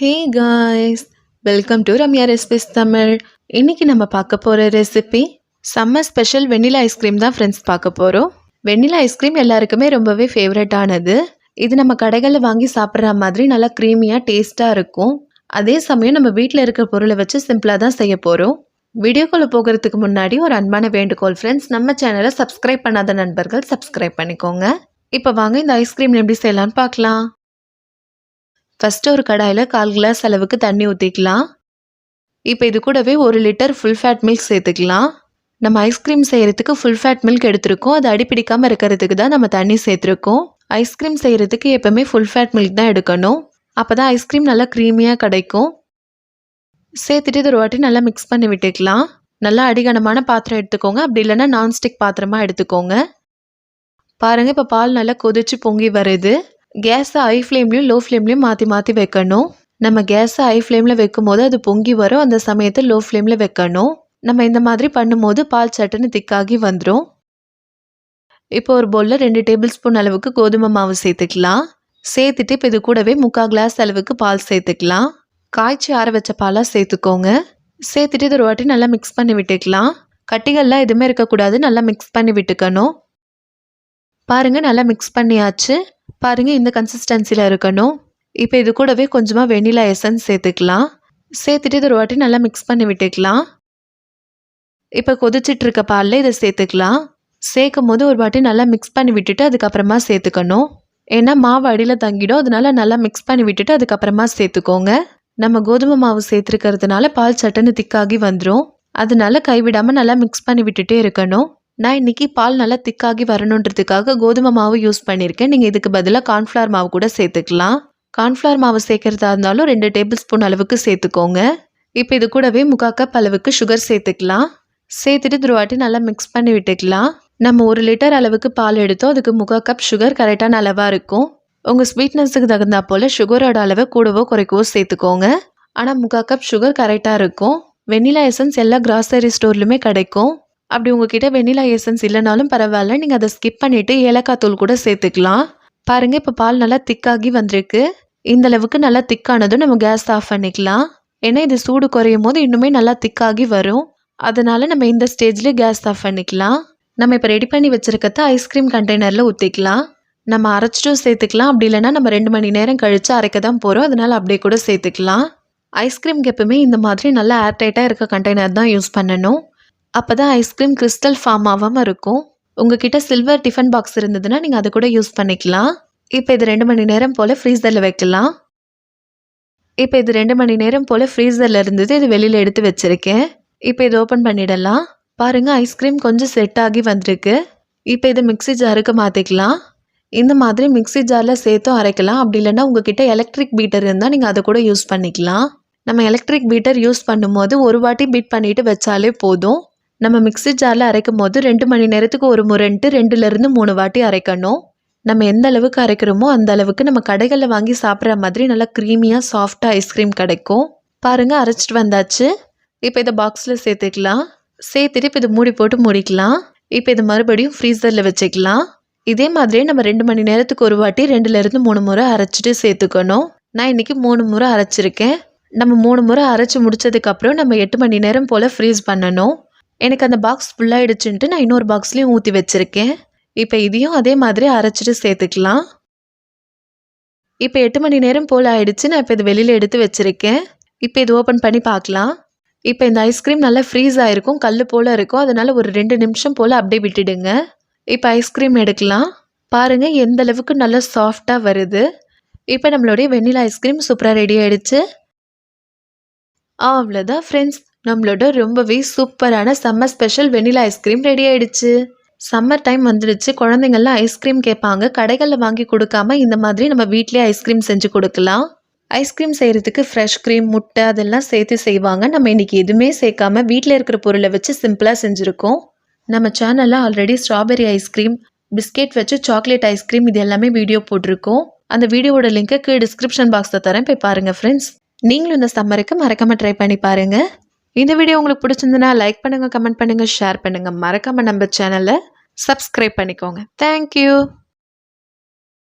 Hey guys welcome to Ramya recipes Tamil இன்னைக்கு நம்ம பார்க்க போகிற recipe summer special vanilla ice cream தான் ஃப்ரெண்ட்ஸ் பார்க்க போகிறோம் வெண்ணிலா ஐஸ்கிரீம் எல்லாருக்குமே ரொம்பவே ஃபேவரட்டானது இது நம்ம கடைகளில் வாங்கி சாப்பிட்ற மாதிரி நல்லா க்ரீமியாக டேஸ்ட்டாக இருக்கும். அதே சமயம் நம்ம வீட்டில் இருக்கிற பொருளை வச்சு சிம்பிளாக தான் செய்ய போகிறோம் வீடியோக்குள்ளே போகிறதுக்கு முன்னாடி ஒரு அன்பான வேண்டுகோள் ஃப்ரெண்ட்ஸ் நம்ம சேனலை சப்ஸ்கிரைப் பண்ணாத நண்பர்கள் சப்ஸ்கிரைப் பண்ணிக்கோங்க. இப்போ வாங்க இந்த ஐஸ்கிரீம் எப்படி செய்யலான்னு பார்க்கலாம். ஃபஸ்ட்டு ஒரு கடாயில் கால் கிளாஸ் அளவுக்கு தண்ணி ஊற்றிக்கலாம் இப்போ இது கூடவே ஒரு லிட்டர் ஃபுல் ஃபேட் மில்க் சேர்த்துக்கலாம். நம்ம ஐஸ்கிரீம் செய்கிறதுக்கு ஃபுல் ஃபேட் மில்க் எடுத்திருக்கோம். அது அடிப்பிடிக்காமல் இருக்கிறதுக்கு தான் நம்ம தண்ணி சேர்த்துருக்கோம். ஐஸ்கிரீம் செய்கிறதுக்கு எப்போவுமே ஃபுல் ஃபேட் மில்க் தான் எடுக்கணும். அப்போ தான் ஐஸ்கிரீம் நல்லா க்ரீமியாக கிடைக்கும். சேர்த்துட்டு இது ஒரு வாட்டி நல்லா மிக்ஸ் பண்ணி விட்டுக்கலாம். நல்லா அடிகனமான பாத்திரம் எடுத்துக்கோங்க. அப்படி இல்லைன்னா நான்ஸ்டிக் பாத்திரமாக எடுத்துக்கோங்க. பாருங்கள் இப்போ பால் நல்லா கொதிச்சு பொங்கி வருது. கேஸை ஹை ஃப்ளேம்லேயும் லோ ஃப்ளேம்லேயும் மாற்றி மாற்றி வைக்கணும். நம்ம கேஸை ஹை ஃப்ளேமில் வைக்கும் போது அது பொங்கி வரும். அந்த சமயத்தில் லோ ஃப்ளேமில் வைக்கணும். நம்ம இந்த மாதிரி பண்ணும்போது பால் சட்டுன்னு திக்காகி வந்துடும் இப்போ ஒரு பவுலில் ரெண்டு டேபிள் ஸ்பூன் அளவுக்கு கோதுமை மாவு சேர்த்துக்கலாம். சேர்த்துட்டு இப்போ இது கூடவே முக்கால் கிளாஸ் அளவுக்கு பால் சேர்த்துக்கலாம். காய்ச்சி ஆற வச்ச பாலாக சேர்த்துக்கோங்க. சேர்த்துட்டு இது ஒரு வாட்டி நல்லா மிக்ஸ் பண்ணி விட்டுக்கலாம். கட்டிகள்லாம் எதுவுமே இருக்கக்கூடாது. நல்லா மிக்ஸ் பண்ணி விட்டுக்கணும். பாருங்கள் நல்லா மிக்ஸ் பண்ணியாச்சு. பாருங்கள் இந்த கன்சிஸ்டன்சியில் இருக்கணும். இப்போ இது கூடவே கொஞ்சமாக வெண்ணிலா எசன்ஸ் சேர்த்துக்கலாம். சேர்த்துட்டு இது ஒரு வாட்டி நல்லா மிக்ஸ் பண்ணி விட்டுக்கலாம். இப்போ கொதிச்சிட்டு இருக்க பாலில் இதை சேர்த்துக்கலாம். சேர்க்கும் போது ஒரு வாட்டி நல்லா மிக்ஸ் பண்ணி விட்டுட்டு அதுக்கப்புறமா சேர்த்துக்கணும். ஏன்னா மாவு அடியில் தங்கிடும். அதனால நல்லா மிக்ஸ் பண்ணி விட்டுட்டு அதுக்கப்புறமா சேர்த்துக்கோங்க. நம்ம கோதுமை மாவு சேர்த்துருக்கிறதுனால பால் சட்டன்னு திக்காகி வந்துடும் அதனால கைவிடாமல் நல்லா மிக்ஸ் பண்ணி விட்டுட்டே இருக்கணும். நான் இன்னைக்கு பால் நல்லா திக்காகி வரணுன்றதுக்காக கோதுமை மாவு யூஸ் பண்ணியிருக்கேன். நீங்கள் இதுக்கு பதிலாக கார்ன்ஃப்ளவர் மாவு கூட சேர்த்துக்கலாம். கார்ன்ஃப்ளவர் மாவு சேர்க்குறதா இருந்தாலும் ரெண்டு டேபிள் ஸ்பூன் அளவுக்கு சேர்த்துக்கோங்க. இப்போ இது கூடவே முக்கா கப் அளவுக்கு சுகர் சேர்த்துக்கலாம். சேர்த்துட்டு திருவாட்டி நல்லா மிக்ஸ் பண்ணி விட்டுக்கலாம். நம்ம ஒரு லிட்டர் அளவுக்கு பால் எடுத்தோம். அதுக்கு முக்கால் கப் சுகர் கரெக்டான அளவாக இருக்கும். உங்கள் ஸ்வீட்னஸுக்கு தகுந்தா போல் சுகரோட அளவை கூடவோ குறைக்கவோ சேர்த்துக்கோங்க. ஆனால் முக்கால் கப் சுகர் கரெக்டாக இருக்கும். வெண்ணிலா எசன்ஸ் எல்லா கிராசரி ஸ்டோர்லையுமே கிடைக்கும். அப்படி உங்ககிட்ட வெண்ணிலா எசன்ஸ் இல்லைனாலும் பரவாயில்ல. நீங்கள் அதை ஸ்கிப் பண்ணிவிட்டு ஏலக்காய் தூள் கூட சேர்த்துக்கலாம். பாருங்கள் இப்போ பால் நல்லா திக்காகி வந்திருக்கு. இந்த அளவுக்கு நல்லா திக்கானதும் நம்ம கேஸ் ஆஃப் பண்ணிக்கலாம். ஏன்னா இது சூடு குறையும் போது இன்னுமே நல்லா திக்காகி வரும். அதனால் நம்ம இந்த ஸ்டேஜ்லேயே கேஸ் ஆஃப் பண்ணிக்கலாம். நம்ம இப்போ ரெடி பண்ணி வச்சுருக்கத்த ஐஸ்கிரீம் கண்டெய்னரில் ஊற்றிக்கலாம் நம்ம அரைச்சிட்டும் சேர்த்துக்கலாம். அப்படி இல்லைனா நம்ம ரெண்டு மணி நேரம் கழித்து அரைக்க தான் போகிறோம் அதனால் அப்படியே கூட சேர்த்துக்கலாம். ஐஸ்கிரீம்க்கு எப்பவுமே இந்த மாதிரி நல்லா ஏர்டைட்டாக இருக்க கண்டெய்னர் தான் யூஸ் பண்ணணும். அப்போ தான் ஐஸ்கிரீம் கிறிஸ்டல் ஃபார்ம் ஆகாமல் இருக்கும். உங்ககிட்ட சில்வர் டிஃபன் பாக்ஸ் இருந்ததுன்னா நீங்கள் அதை கூட யூஸ் பண்ணிக்கலாம். இப்போ இது ரெண்டு மணி நேரம் போல் ஃப்ரீசரில் வைக்கலாம். இப்போ இது ரெண்டு மணி நேரம் போல் ஃப்ரீசரில் இருந்தது இது வெளியில் எடுத்து வச்சுருக்கேன். இப்போ இது ஓப்பன் பண்ணிடலாம். பாருங்கள் ஐஸ்கிரீம் கொஞ்சம் செட் ஆகி வந்திருக்கு. இப்போ இது மிக்ஸி ஜாருக்கு மாற்றிக்கலாம் இந்த மாதிரி மிக்ஸி ஜாரில் சேர்த்தும் அரைக்கலாம். அப்படி இல்லைன்னா உங்ககிட்ட எலக்ட்ரிக் பீட்டர் இருந்தால் நீங்கள் அதை கூட யூஸ் பண்ணிக்கலாம். நம்ம எலக்ட்ரிக் பீட்டர் யூஸ் பண்ணும்போது ஒரு வாட்டி பீட் பண்ணிவிட்டு வச்சாலே போதும். நம்ம மிக்ஸி ஜாரில் அரைக்கும் போது ரெண்டு மணி நேரத்துக்கு ஒரு முறைன்ட்டு ரெண்டுலேருந்து மூணு வாட்டி அரைக்கணும். நம்ம எந்த அளவுக்கு அரைக்கிறோமோ அந்த அளவுக்கு நம்ம கடைகளில் வாங்கி சாப்பிட்ற மாதிரி நல்லா க்ரீமியாக சாஃப்டாக ஐஸ்கிரீம் கிடைக்கும். பாருங்கள் அரைச்சிட்டு வந்தாச்சு. இப்போ இதை பாக்ஸில் சேர்த்துக்கலாம். சேர்த்துட்டு இப்போ இதை மூடி போட்டு மூடிக்கலாம். இப்போ இதை மறுபடியும் ஃப்ரீசரில் வச்சுக்கலாம். இதே மாதிரியே நம்ம ரெண்டு மணி நேரத்துக்கு ஒரு வாட்டி ரெண்டுலேருந்து மூணு முறை அரைச்சிட்டு சேர்த்துக்கணும். நான் இன்றைக்கி மூணு முறை அரைச்சிருக்கேன். நம்ம மூணு முறை அரைச்சி முடிச்சதுக்கப்புறம் நம்ம எட்டு மணி நேரம் போல் ஃப்ரீஸ் பண்ணணும். எனக்கு அந்த பாக்ஸ் ஃபுல்லாகிடுச்சுன்ட்டு நான் இன்னொரு பாக்ஸ்லேயும் ஊற்றி வச்சுருக்கேன். இப்போ இதையும் அதே மாதிரி அரைச்சிட்டு சேர்த்துக்கலாம். இப்போ எட்டு மணி நேரம் போல் ஆயிடுச்சு. நான் இப்போ இது வெளியில் எடுத்து வச்சுருக்கேன். இப்போ இது ஓப்பன் பண்ணி பார்க்கலாம். இப்போ இந்த ஐஸ்கிரீம் நல்லா ஃப்ரீஸ் ஆகிருக்கும் கல் போல் இருக்கும். அதனால் ஒரு ரெண்டு நிமிஷம் போல் அப்படியே விட்டுடுங்க. இப்போ ஐஸ்கிரீம் எடுக்கலாம். பாருங்கள் எந்த அளவுக்கு நல்லா சாஃப்டாக வருது. இப்போ நம்மளுடைய வெண்ணிலா ஐஸ்கிரீம் சூப்பராக ரெடி ஆகிடுச்சு அவ்வளோதான் ஃப்ரெண்ட்ஸ் நம்மளோட ரொம்பவே சூப்பரான summer special vanilla ice cream ready ஆயிடுச்சு. சம்மர் டைம் வந்துடுச்சு. குழந்தைங்கள்லாம் ஐஸ்கிரீம் கேட்பாங்க. கடைகளில் வாங்கி கொடுக்காம இந்த மாதிரி நம்ம வீட்லேயே ஐஸ்கிரீம் செஞ்சு கொடுக்கலாம். ஐஸ்கிரீம் செய்கிறதுக்கு ஃப்ரெஷ் க்ரீம் முட்டை அதெல்லாம் சேர்த்து செய்வாங்க. நம்ம இன்றைக்கி எதுவுமே சேர்க்காம வீட்டில் இருக்கிற பொருளை வச்சு சிம்பிளாக செஞ்சுருக்கோம். நம்ம சேனலில் already strawberry ice cream biscuit வச்சு சாக்லேட் ஐஸ்கிரீம் இது எல்லாமே வீடியோ போட்டிருக்கோம். அந்த வீடியோவோட லிங்க்கை கீழே டிஸ்கிரிப்ஷன் பாக்ஸில் தரேன். போய் பாருங்கள் ஃப்ரெண்ட்ஸ் நீங்களும் இந்த சம்மருக்கு மறக்காமல் ட்ரை பண்ணி பாருங்கள் இந்த வீடியோ உங்களுக்கு பிடிச்சிருந்ததுன்னா லைக் பண்ணுங்கள் கமெண்ட் பண்ணுங்கள் ஷேர் பண்ணுங்கள் மறக்காமல் நம்ம சேனலை சப்ஸ்கிரைப் பண்ணிக்கோங்க. தேங்க்யூ